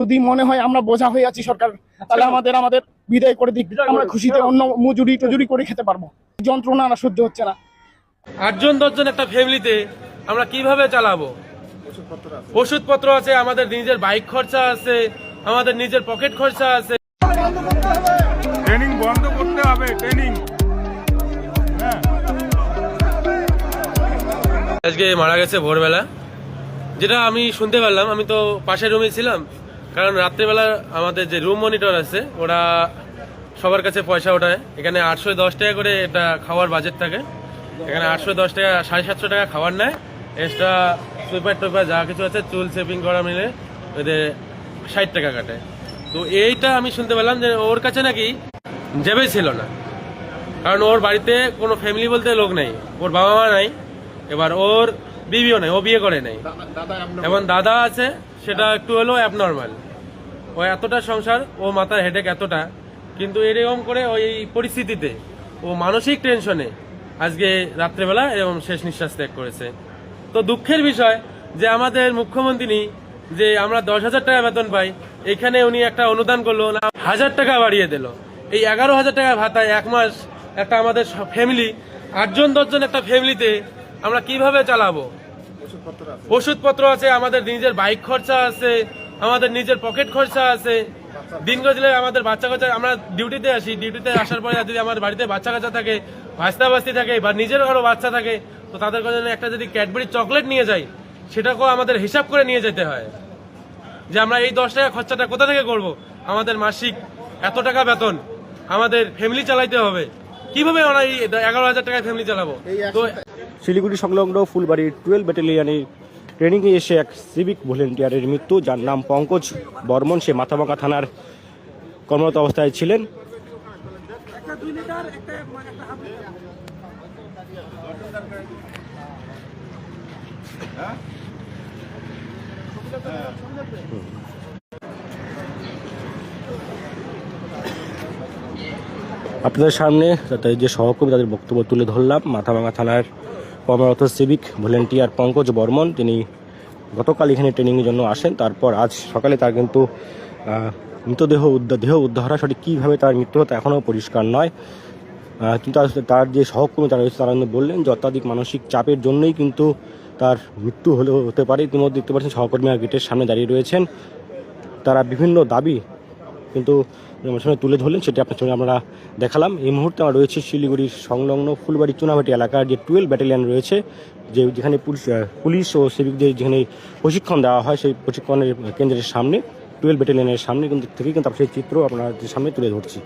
যদি মনে হয় আমরা বোঝা হয়ে আছি সরকার তাহলে আমাদের আমাদের বিদায় করে দিক। আমরা খুশিতে অন্য মজুরি টজুরি করে খেতে পারব। যন্ত্রণা আর সহ্য হচ্ছে না। আটজন দশজন একটা ফ্যামিলিতে আমরা কীভাবে চালাবো? ওষুধপত্র আছে আমাদের নিজের বাইক খরচা আছে আমাদের নিজের পকেট খরচা আছে। ট্রেনিং বন্ধ করতে হবে ট্রেনিং। হ্যাঁ। আজকে মারা গেছে ভোরবেলা। যেটা আমি শুনতে পারলাম আমি তো পাশের রুমে ছিলাম। কারণ রাত্রেবেলা আমাদের যে রুম মনিটর আছে, ওরা সবার কাছে পয়সা ওঠায়। এখানে আটশো দশ টাকা করে এটা খাওয়ার বাজেট থাকে। এখানে আটশো দশ টাকা, সাড়ে সাতশো টাকা খাবার নেয়। এক্সট্রা সুইপার টুইপার যা কিছু আছে, চুল সেপিং করা মিলে ওদের ষাট টাকা কাটে। তো এইটা আমি শুনতে পেলাম যে ওর কাছে নাকি জেবে ছিল না। কারণ ওর বাড়িতে কোনো ফ্যামিলি বলতে লোক নেই। ওর বাবা মা নাই। এবার ওর বিবিও নেই ও বিয়ে করে নেই। এবং দাদা আছে সেটা একটু হলেও অ্যাবনর্মাল ও এতটা সংসার ও মাথার হেডেক এতটা কিন্তু এরকম করে ওই পরিস্থিতিতে ও মানসিক টেনশনে আজকে রাত্রেবেলা এরকম শেষ নিঃশ্বাস ত্যাগ করেছে। তো দুঃখের বিষয় যে আমাদের মুখ্যমন্ত্রী যে আমরা দশ হাজার টাকা বেতন পাই এখানে উনি একটা অনুদান করল না হাজার টাকা বাড়িয়ে দিল। এই এগারো হাজার টাকা ভাতায় এক মাস একটা আমাদের ফ্যামিলি আটজন দশজন একটা ফ্যামিলিতে আমরা কীভাবে চালাবো? ওষুধপত্র আছে। আমাদের নিজের বাইক খরচা আছে আমাদের নিজের পকেট খরচা আছে। দিন গজলে আমাদের বাচ্চা কাচ্চা আমরা ডিউটিতে আসি ডিউটিতে আসার পরে যদি আমার বাড়িতে বাচ্চা কাচ্চা থাকে ভাস্তা ভাস্তি থাকে বা নিজের ঘরও বাচ্চা থাকে তো তাদের জন্য একটা যদি ক্যাডবেরি চকলেট নিয়ে যাই সেটাকেও আমাদের হিসাব করে নিয়ে যেতে হয়। যে আমরা এই দশ টাকা খরচাটা কোথা থেকে করব? আমাদের মাসিক এত টাকা বেতন আমাদের ফ্যামিলি চালাইতে হবে। কীভাবে আমরা এই এগারো হাজার টাকায় ফ্যামিলি চালাবো? তো শিলিগুড়ি সংলগ্ন ফুলবাড়ি টুয়েলভ ব্যাটালিয়নের ট্রেনিংয়ে এসে এক সিভিক ভলেন্টিয়ারের মৃত্যু যার নাম পঙ্কজ বর্মন। সে মাথাভাঙা থানার কর্মরত অবস্থায় ছিলেন। আপনাদের সামনে তাদের যে সহকর্মী, তাদের বক্তব্য তুলে ধরলাম। মাথাভাঙা থানার কর্মরত সিভিক ভলেন্টিয়ার পঙ্কজ বর্মন, তিনি গতকাল এখানে ট্রেনিংয়ের জন্য আসেন। তারপর আজ সকালে তার কিন্তু মৃতদেহ উদ্ধার, দেহ উদ্ধার সঠিক কীভাবে তার মৃত্যু হতো এখনও পরিষ্কার নয়। কিন্তু তার যে সহকর্মী, তারা রয়েছে, তারা বললেন যে অত্যাধিক মানসিক চাপের জন্যই কিন্তু তার মৃত্যু হলেও হতে পারে। ইতিমধ্যে দেখতে পাচ্ছেন সহকর্মীরা গেটের সামনে দাঁড়িয়ে রয়েছেন। তারা বিভিন্ন দাবি কিন্তু আমার সামনে তুলে ধরলেন, সেটি আপনার সামনে আমরা দেখালাম। এই মুহূর্তে আমরা রয়েছে শিলিগুড়ির সংলগ্ন ফুলবাড়ি চুনাভাটি এলাকার যে টুয়েলভ ব্যাটালিয়ান রয়েছে, যে যেখানে পুলিশ পুলিশ ও সিভিকদের যেখানে প্রশিক্ষণ দেওয়া হয়, সেই প্রশিক্ষণের কেন্দ্রের সামনে, টুয়েলভ ব্যাটালিয়ানের সামনে কিন্তু থেকে কিন্তু সেই চিত্র আপনার সামনে তুলে ধরছি।